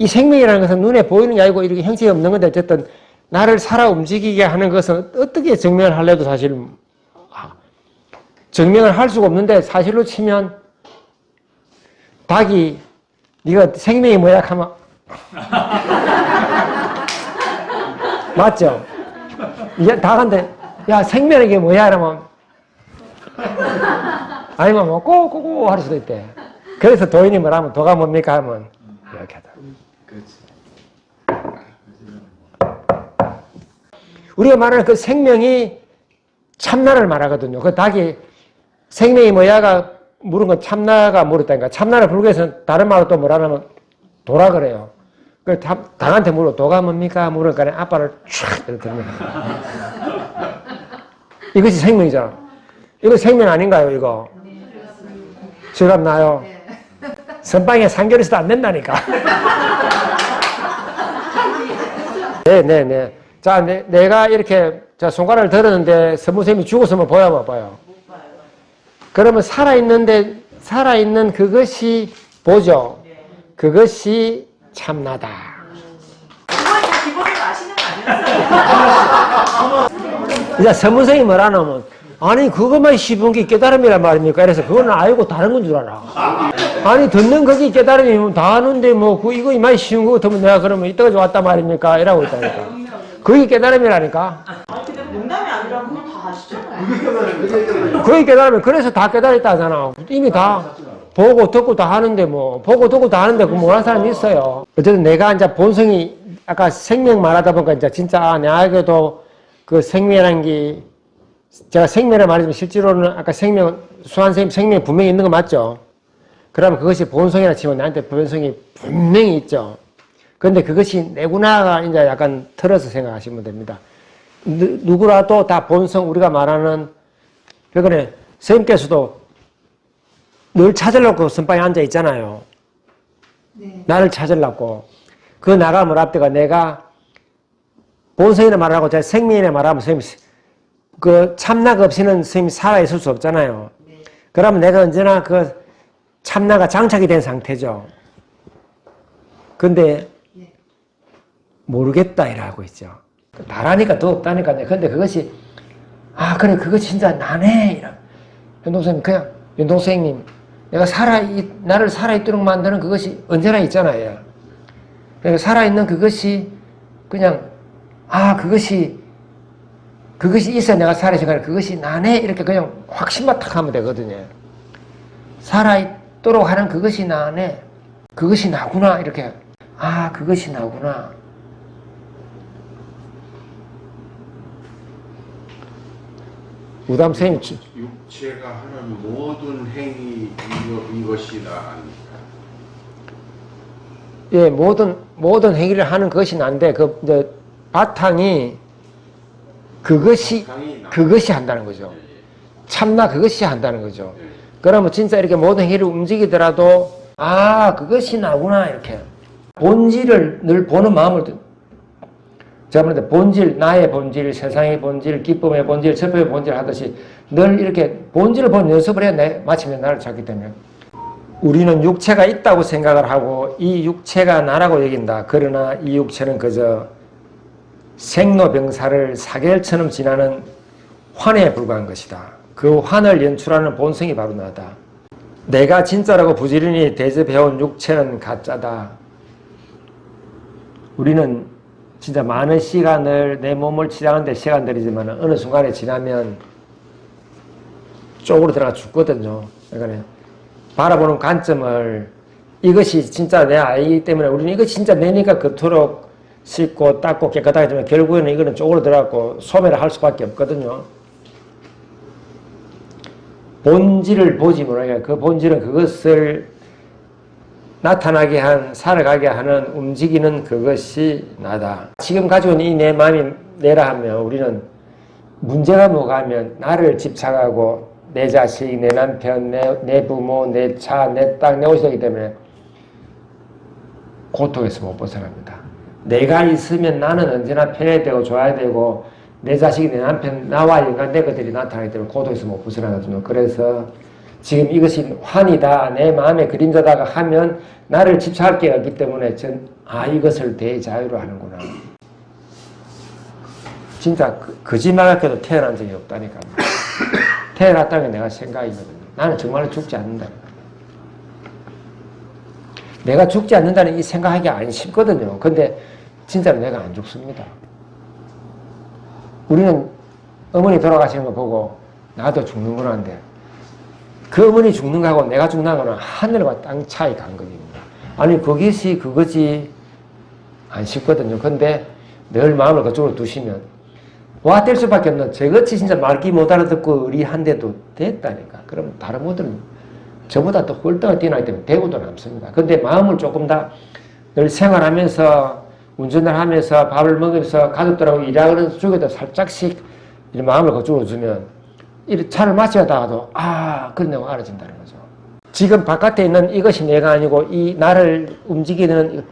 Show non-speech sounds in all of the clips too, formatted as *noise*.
이 생명이라는 것은 눈에 보이는 게 아니고 이렇게 형체가 없는 건데 어쨌든 나를 살아 움직이게 하는 것은 어떻게 증명을 하려도 사실 아, 증명을 할 수가 없는데 사실로 치면 닭이 네가 생명이 뭐야 하면 *laughs* 맞죠? 이게 닭한테 야 생명이 뭐야 이러면 아니면 뭐 꼬꼬꼬 할 수도 있대. 그래서 도인이 뭐라면 도가 뭡니까 하면 이렇게 하다. 우리가 말하는 그 생명이 참나를 말하거든요. 그 닭이 생명이 뭐야가 물은 건 참나가 물었다니까. 참나를 불교에서 다른 말로 또 뭐라냐면 도라 그래요. 그 닭- 닭한테 물어 도가 뭡니까? 물으니까 아빠를 촥 들립니다. 이것이 생명이잖아. 이거 생명 아닌가요, 이거? 실감 나요? 선방에 상결해서도 안 된다니까. *laughs* 네, 네, 네. 자, 내, 내가 이렇게 자, 손가락을 들었는데 선무쌤이 죽었으면 보여, 못 봐요? 그러면 살아있는데, 살아있는 그것이 보죠. 그것이 참나다. *laughs* 이제 선무생이 뭐라냐면, 아니, 그것만 씹은 게 깨달음이란 말입니까? 그래서 그거는 알고 다른 건 줄 알아. 아니, 듣는 거기 깨달음이면 다 아는데, 뭐, 그, 이거 이만 쉬운 거 같으면 내가 그러면 이따가 왔단 말입니까? 이라고 있다니까. 그게 깨달음이라니까. 아니 근데 농담이 아니라 그건 다 아시잖아요. 그게 깨달으면 그래서 다 깨달았다 하잖아. 이미 다 보고 듣고 다 하는데 뭐 보고 듣고 다 하는데 그 못하는 사람이 있어요. 어쨌든 내가 이제 본성이 아까 생명 말하다 보니까 이제 진짜 아, 내에게도 그 생명이라는 게 제가 생명을 말하지만 실제로는 아까 생명 수한 선생님 생명이 분명히 있는 거 맞죠? 그러면 그것이 본성이라 치면 나한테 본성이 분명히 있죠. 그런데 그것이 내구나가 이제 약간 틀어서 생각하시면 됩니다. 누, 누구라도 다 본성 우리가 말하는 그러니까 선생님께서도 늘 찾으려고 선방에 앉아 있잖아요. 네. 나를 찾으려고. 그 나가 뭐랍니까? 내가 본성이라 말하고 제가 생명이라 말하면 선생님 그 참나가 없이는 선생님이 살아있을 수 없잖아요. 그러면 내가 언제나 그 참나가 장착이 된 상태죠. 근데 모르겠다 이라고 있죠. 나라니까 더 없다니까. 근데 그것이 아 그래 그거 진짜 나네 이라. 윤동생님 그냥 윤동생님 내가 살아 이 나를 살아 있도록 만드는 그것이 언제나 있잖아요. 그러니까 살아 있는 그것이 그냥 아 그것이 그것이 있어 내가 살아 있으니까 그것이 나네 이렇게 그냥 확신만 탁 하면 되거든요. 살아 있도록 하는 그것이 나네. 그것이 나구나 이렇게 아 그것이 나구나. 우담 선생님 주- 육체가 하는 모든 행위 이것이다 아닙니까? 예, 모든, 모든 행위를 하는 것이 난데, 그, 이제, 바탕이 그것이. 그것이 한다는 거죠. 참나 그것이 한다는 거죠. 그러면 진짜 이렇게 모든 행위를 움직이더라도, 아, 그것이 나구나, 이렇게. 본질을 늘 보는 마음을, 때 본질, 나의 본질, 세상의 본질, 기쁨의 본질, 철법의 본질 하듯이 늘 이렇게 본질을 보는 연습을 해야 내, 마침내 나를 찾기 때문에. 우리는 육체가 있다고 생각을 하고 이 육체가 나라고 여긴다. 그러나 이 육체는 그저 생로병사를 사계절처럼 지나는 환에 불과한 것이다. 그 환을 연출하는 본성이 바로 나다. 내가 진짜라고 부지런히 대접해온 육체는 가짜다. 우리는 진짜 많은 시간을 내 몸을 치료하는데 시간 들이지만 어느 순간에 지나면 쪽으로 들어가 죽거든요. 그러니까 바라보는 관점을 이것이 진짜 내 아이기 때문에 우리는 이거 진짜 내니까 그토록 씻고 닦고 깨끗하게 하지만 결국에는 이거는 쪽으로 들어가고 소멸을 할 수밖에 없거든요. 본질을 보지 못하게 그 본질은 그것을 나타나게 한 살아가게 하는 움직이는 그것이 나다. 지금 가지고 있는 이 내 마음이 내라 하면 우리는 문제가 뭐가 하면 나를 집착하고 내 자식, 내 남편, 내, 내 부모, 내 차, 내 땅, 내 옷이기 때문에 고통에서 못 벗어납니다. 내가 있으면 나는 언제나 편해야 되고 좋아야 되고 내 자식이 내 남편, 나와 연관된 것들이 나타나기 때문에 고통에서 못 벗어나거든요. 그래서 지금 이것이 환이다, 내 마음의 그림자다가 하면 나를 집착할 게 없기 때문에 전, 아, 이것을 대자유로 하는구나. 진짜 그- 거짓말할게도 태어난 적이 없다니까. *coughs* 태어났다는 게 내가 생각이거든요. 나는 정말로 죽지 않는다. 내가 죽지 않는다는 이 생각하기 안 쉽거든요. 근데 진짜로 내가 안 죽습니다. 우리는 어머니 돌아가시는 거 보고 나도 죽는구나인데 그 어머니 죽는 거하고 내가 죽는 거는 하늘과 땅 차이 간격입니다. 아니 그것이 그거지 안 쉽거든요. 근데 늘 마음을 그쪽으로 두시면 와뗄 수밖에 없는 저같이 진짜 말기 못 알아듣고 의리한데도 됐다니까. 그럼 다른 분들은 저보다 더 홀떡을 뛰어나기 때문에 대구도 남습니다. 근데 마음을 조금 더늘 생활하면서 운전을 하면서 밥을 먹으면서 가족들하고 일하는 중에도 살짝씩 이 마음을 그쪽으로 주면 이 차를 마시다가도 아 그런 내가 알아진다는 거죠. 지금 바깥에 있는 이것이 내가 아니고 이 나를 움직이는 이-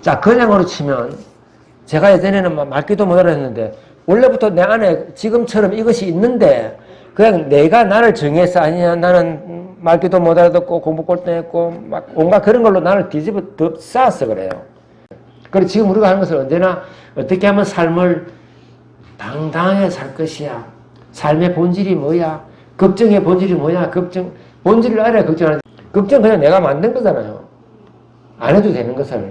자 그냥으로 치면 제가 예전에는 막 말기도 못 알았는데 원래부터 내 안에 지금처럼 이것이 있는데 그냥 내가 나를 정해서 아니야 나는 말기도 못 알아듣고 공부 꼴등했고 막 온갖 그런 걸로 나를 뒤집어 덮 쌓았어 그래요. 그리고 지금 우리가 하는 것은 언제나 어떻게 하면 삶을 당당하게 살 것이야. 삶의 본질이 뭐야? 걱정의 본질이 뭐야? 걱정 본질을 알아야 걱정하는. 걱정 그냥 내가 만든 거잖아요. 안 해도 되는 것을.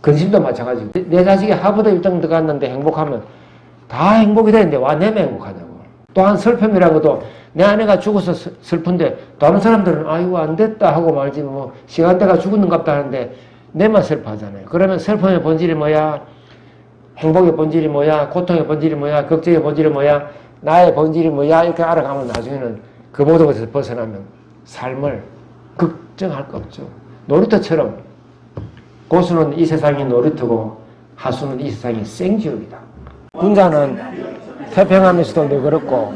근심도 마찬가지고. 내- 내 자식이 하버드 1등 들어갔는데 행복하면 다 행복이 되는데 와 내면 행복하냐고. 또한 슬픔이라는 것도 내 아내가 죽어서 슬- 슬픈데 다른 사람들은 아이고 안 됐다 하고 말지 뭐 시간대가 죽었는갑다 하는데 내만 슬퍼하잖아요. 그러면 슬픔의 본질이 뭐야? 행복의 본질이 뭐야? 고통의 본질이 뭐야? 걱정의 본질이 뭐야? 나의 본질이 뭐야? 이렇게 알아가면 나중에는 그 모든 것에서 벗어나면 삶을 걱정할 거 없죠. 놀이터처럼 고수는 이 세상이 놀이터고 하수는 이 세상이 생지옥이다. 군자는 태평하면서도 늘 그렇고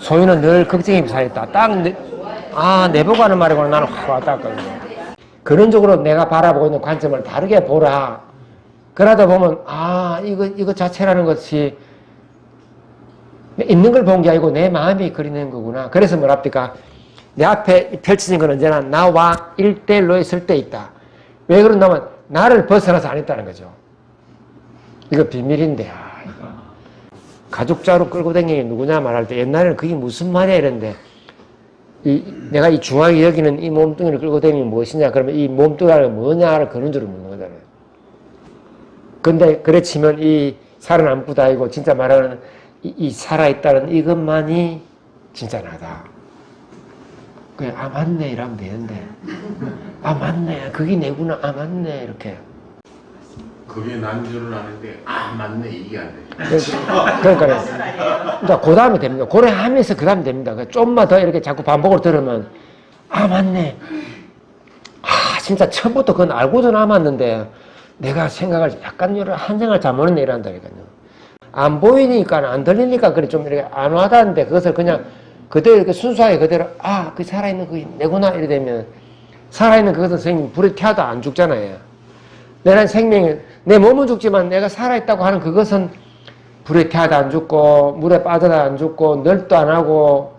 소유는 늘 걱정이 비사했다. 딱 내, 아 내보고 하는 말이구나 나는 확 와닿았거든요. 그런 쪽으로 내가 바라보고 있는 관점을 다르게 보라. 그러다 보면 아 이거 이거 자체라는 것이 있는 걸 본 게 아니고 내 마음이 그리는 거구나. 그래서 뭐랍니까? 내 앞에 펼쳐진 건 언제나 나와 일대일로 있을 때 있다. 왜 그러냐면 나를 벗어나서 안 있다는 거죠. 이거 비밀인데 아, 이거. 가족자로 끌고 다니는 게 누구냐 말할 때 옛날에는 그게 무슨 말이야 이랬는데 이, 내가 이 중하게 여기는 이 몸뚱이를 끌고 다니면 무엇이냐? 그러면 이 몸뚱이가 뭐냐를 그런 줄을 묻는 거잖아요. 근데 그래 치면 이 살아남고 다 이고 진짜 말하는 이, 이 살아있다는 이것만이 진짜 나다. 그래 아 맞네 이러면 되는데. 아 맞네. 그게 내구나. 아 맞네. 이렇게 그게 난 줄은 아는데 아 맞네 이게 안 돼. 그러니까 그러니까 그 다음에 됩니다. 고래 하면서 그 다음에 됩니다. 그러니까 좀만 더 이렇게 자꾸 반복을 들으면 아 맞네. 아 진짜 처음부터 그건 알고도 남았는데 내가 생각을 약간 여러 한 생각을 잘못했네 이란다니까요. 안 보이니까 안 들리니까 그래 좀 이렇게 안 와닿는데 그것을 그냥 그대로 이렇게 순수하게 그대로 아 그 살아있는 그게 내구나 이래 되면 살아있는 그것은 선생님 불에 태워도 안 죽잖아요. 내란 생명이 내 몸은 죽지만 내가 살아있다고 하는 그것은 불에 태워도 안 죽고 물에 빠져도 안 죽고 널도 안 하고.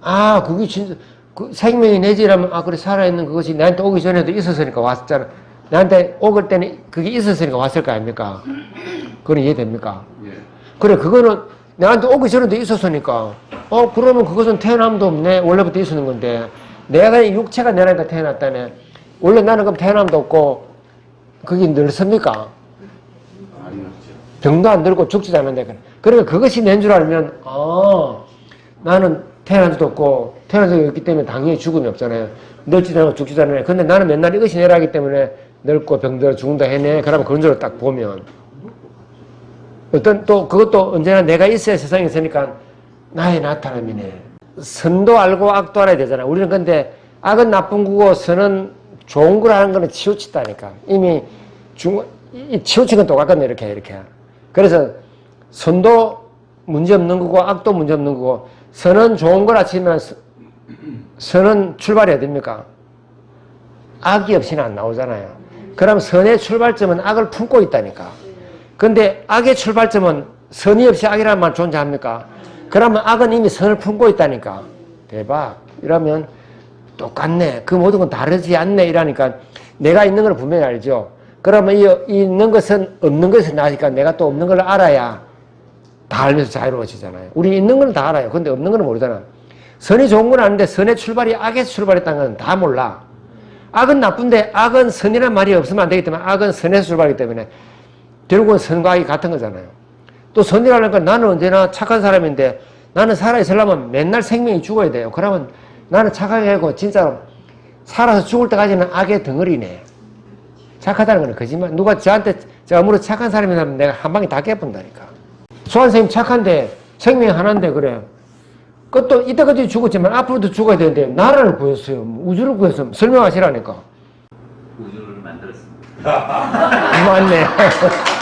아 그게 진짜 그 생명이 내지라면 아 그래 살아있는 그것이 나한테 오기 전에도 있었으니까 왔잖아. 나한테 오길 때는 그게 있었으니까 왔을 거 아닙니까? 그건 이해됩니까? 예. 그래 그거는 나한테 오기 전에도 있었으니까. 어 그러면 그것은 태어남도 없네. 원래부터 있었는 건데. 내가 이 육체가 내 안에 태어났다네. 원래 나는 그럼 태어남도 없고 그게 늘습니까. 병도 안 들고 죽지도 않는데 그래. 그러니까 그것이 낸 줄 알면 아 나는 태어난 적도 없고 태어난 적이 없기 때문에 당연히 죽음이 없잖아요. 늙지도 않고 죽지도 않아요. 근데 나는 맨날 이것이 내라기 때문에 늙고 병들어 죽는다 해내. 그러면 그런 줄로 딱 보면 어떤 또 그것도 언제나 내가 있어야 세상에 있으니까 나의 나타남이네. 선도 알고 악도 알아야 되잖아. 우리는 근데 악은 나쁜 거고 선은 좋은 거라는 거는 치우쳤다니까. 이미 중, 이 치우친 건 똑같거든요. 이렇게, 이렇게. 그래서 선도 문제 없는 거고 악도 문제 없는 거고 선은 좋은 거라 치면 서- 선은 출발해야 됩니까? 악이 없이는 안 나오잖아요. 그럼 선의 출발점은 악을 품고 있다니까. 근데 악의 출발점은 선이 없이 악이라는 말 존재합니까? 그러면 악은 이미 선을 품고 있다니까. 대박. 이러면 똑같네. 그 모든 건 다르지 않네. 이러니까 내가 있는 걸 분명히 알죠. 그러면 이, 이 있는 것은 없는 것을 나니까 내가 또 없는 걸 알아야 다 알면서 자유로워지잖아요. 우리 있는 건 다 알아요. 근데 없는 건 모르잖아. 선이 좋은 건 아는데 선의 출발이 악에서 출발했다는 건 다 몰라. 악은 나쁜데 악은 선이란 말이 없으면 안 되기 때문에 악은 선에서 출발하기 때문에 결국은 선과 악이 같은 거잖아요. 또 선이라는 건 나는 언제나 착한 사람인데 나는 살아있으려면 맨날 생명이 죽어야 돼요. 그러면 나는 착하게 하고 진짜로 살아서 죽을 때까지는 악의 덩어리네. 착하다는 건 거짓말. 누가 저한테 제가 아무리 착한 사람이라면 내가 한 방에 다 깨본다니까. 수환 선생님 착한데 생명 하나인데 그래. 그것도 이때까지 죽었지만 앞으로도 죽어야 되는데 나라를 구했어요. 우주를 구했어요. 설명하시라니까. 우주를 만들었습니다. *laughs* 맞네. *laughs*